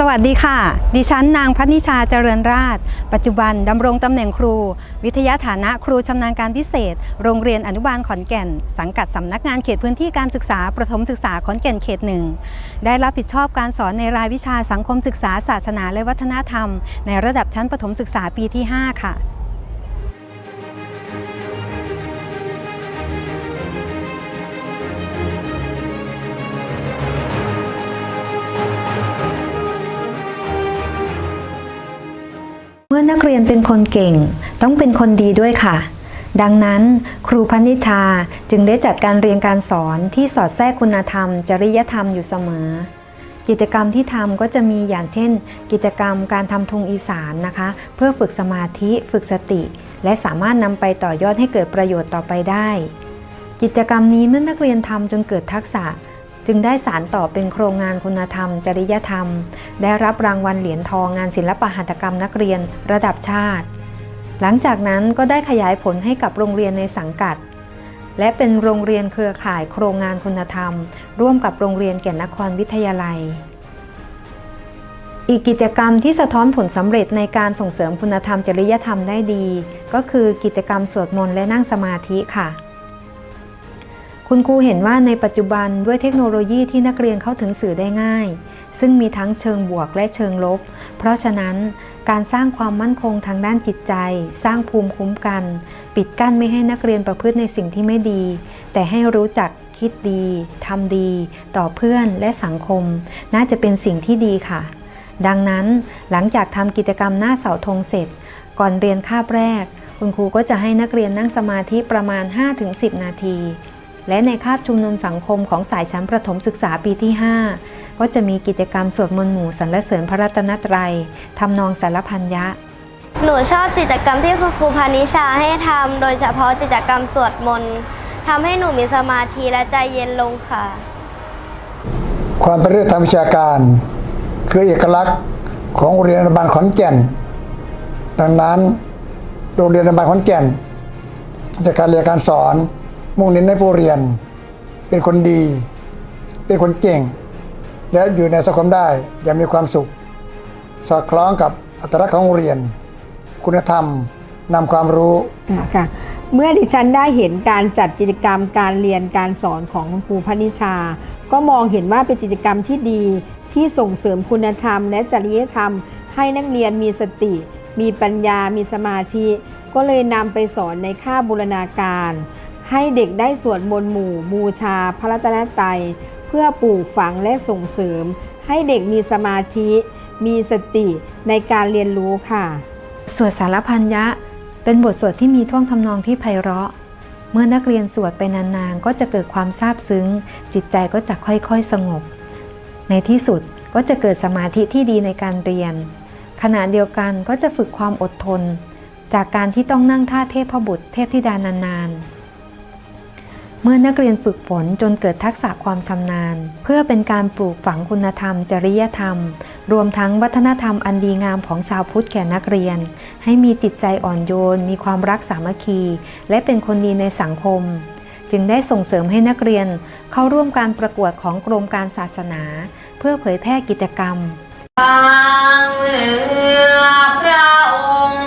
สวัสดีค่ะ ดิฉันนางพัฒนิชาเจริญราช ปัจจุบันดำรงตำแหน่งครู วิทยาฐานะครูชำนาญการพิเศษ โรงเรียนอนุบาลขอนแก่น สังกัดสำนักงานเขตพื้นที่การศึกษาประถมศึกษาขอนแก่นเขตหนึ่ง ได้รับผิดชอบการสอนในรายวิชาสังคมศึกษาศาสนาและวัฒนธรรม ในระดับชั้นประถมศึกษาปีที่ 5 ค่ะ มื่อนักเรียนเป็นคนเก่ง ต้องเป็นคนดีด้วยค่ะ ดังนั้น ครูพันนิชาจึงได้จัดการเรียนการสอนที่สอดแทรกคุณธรรม จริยธรรมอยู่เสมอ กิจกรรมที่ทำก็จะมีอย่างเช่น กิจกรรมการทำธงอีสานนะคะ เพื่อฝึกสมาธิฝึกสติ และสามารถนำไปต่อยอดให้เกิดประโยชน์ต่อไปได้ กิจกรรมนี้เมื่อนักเรียนทำจนเกิดทักษะ จึงได้สารต่อเป็นโครงงานคุณธรรม จริยธรรม ได้รับรางวัลเหรียญทองงานศิลปหัตถกรรมนักเรียนระดับชาติ หลังจากนั้นก็ได้ขยายผลให้กับโรงเรียนในสังกัด และเป็นโรงเรียนเครือข่ายโครงงานคุณธรรม ร่วมกับโรงเรียนแก่นนครวิทยาลัย อีกกิจกรรมที่สะท้อนผลสำเร็จในการส่งเสริมคุณธรรมจริยธรรมได้ดี ก็คือกิจกรรมสวดมนต์และนั่งสมาธิค่ะ คุณครูเห็นว่าในปัจจุบันด้วยเทคโนโลยีที่นักเรียนเข้าถึงสื่อได้ง่าย ซึ่งมีทั้งเชิงบวกและเชิงลบ เพราะฉะนั้นการสร้างความมั่นคงทางด้านจิตใจ สร้างภูมิคุ้มกัน ปิดกั้นไม่ให้นักเรียนประพฤติในสิ่งที่ไม่ดี แต่ให้รู้จักคิดดีทำดี ต่อเพื่อนและสังคม น่าจะเป็นสิ่งที่ดีค่ะ ดังนั้นหลังจากทำกิจกรรมหน้าเสาธงเสร็จ ก่อนเรียนคาบแรก คุณครูก็จะให้นักเรียนนั่งสมาธิประมาณ 5-10 นาที และในคาบชุมนุมสังคมของสายชั้นประถมศึกษาปีที่ 5 ก็จะมีกิจกรรมสวดมนต์หมู่สรรเสริญพระรัตนตรัยทำนองสารพันยะ หนูชอบกิจกรรมที่คุณครูพานิชาให้ทำโดยเฉพาะกิจกรรมสวดมนต์ทำให้หนูมีสมาธิและใจเย็นลงค่ะ ความเป็นเรื่องทางวิชาการ คือเอกลักษณ์ของโรงเรียนอนุบาลขอนแก่น ดังนั้นโรงเรียนอนุบาลขอนแก่นในการเรียนการสอน มุ่งเน้นให้ผู้เรียน เป็นคนดี เป็นคนเก่ง และอยู่ในสังคมได้อย่างมีความสุข สอดคล้องกับอัตลักษณ์ของเรียน คุณธรรมนำความรู้ค่ะเมื่อดิฉันได้เห็นการจัดกิจกรรมการเรียนการสอนของคุณครูพนิชา ก็มองเห็นว่าเป็นกิจกรรมที่ดีที่ส่งเสริมคุณธรรม และจริยธรรม ให้นักเรียนมีสติ มีปัญญา มีสมาธิ ก็เลยนำไปสอนในค่าบบูรณาการ ให้เด็กได้สวดมนต์หมู่บูชาพระรัตนตรัย เพื่อปลูกฝังและส่งเสริม ให้เด็กมีสมาธิ มีสติในการเรียนรู้ค่ะ สวดสารพันยะ เป็นบทสวดที่มีท่วงทำนองที่ไพเราะ เมื่อนักเรียนสวดไปนานๆ ก็จะเกิดความซาบซึ้ง จิตใจก็จะค่อยๆสงบ ในที่สุดก็จะเกิดสมาธิที่ดีในการเรียน ขณะเดียวกันก็จะฝึกความอดทน จากการที่ต้องนั่งท่าเทพบุตรเทพธิดานานๆ เมื่อนักเรียนฝึกฝนจนเกิดทักษะความชำนาญ เพื่อเป็นการปลูกฝังคุณธรรม จริยธรรม รวมทั้งวัฒนธรรมอันดีงามของชาวพุทธแก่นักเรียน ให้มีจิตใจอ่อนโยน มีความรักสามัคคี และเป็นคนดีในสังคม จึงได้ส่งเสริมให้นักเรียนเข้าร่วมการประกวดของกรมการศาสนา เพื่อเผยแพร่กิจกรรมทางเมื่อพระองค์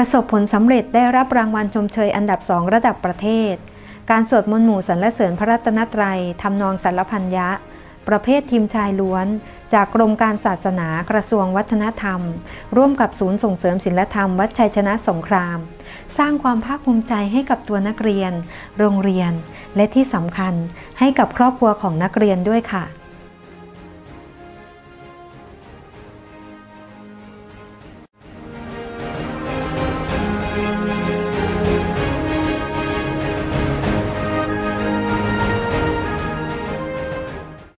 ประสบผลสำเร็จได้รับรางวัลชมเชยอันดับสองระดับประเทศ การสวดมนต์หมู่สรรเสริญพระรัตนตรัยทำนองสารพันยะ ประเภททีมชายล้วน จากกรมการศาสนากระทรวงวัฒนธรรม ร่วมกับศูนย์ส่งเสริมศิลธรรม วัดชัยชนะสงคราม สร้างความภาคภูมิใจให้กับตัวนักเรียน โรงเรียน และที่สำคัญให้กับครอบครัวของนักเรียนด้วยค่ะ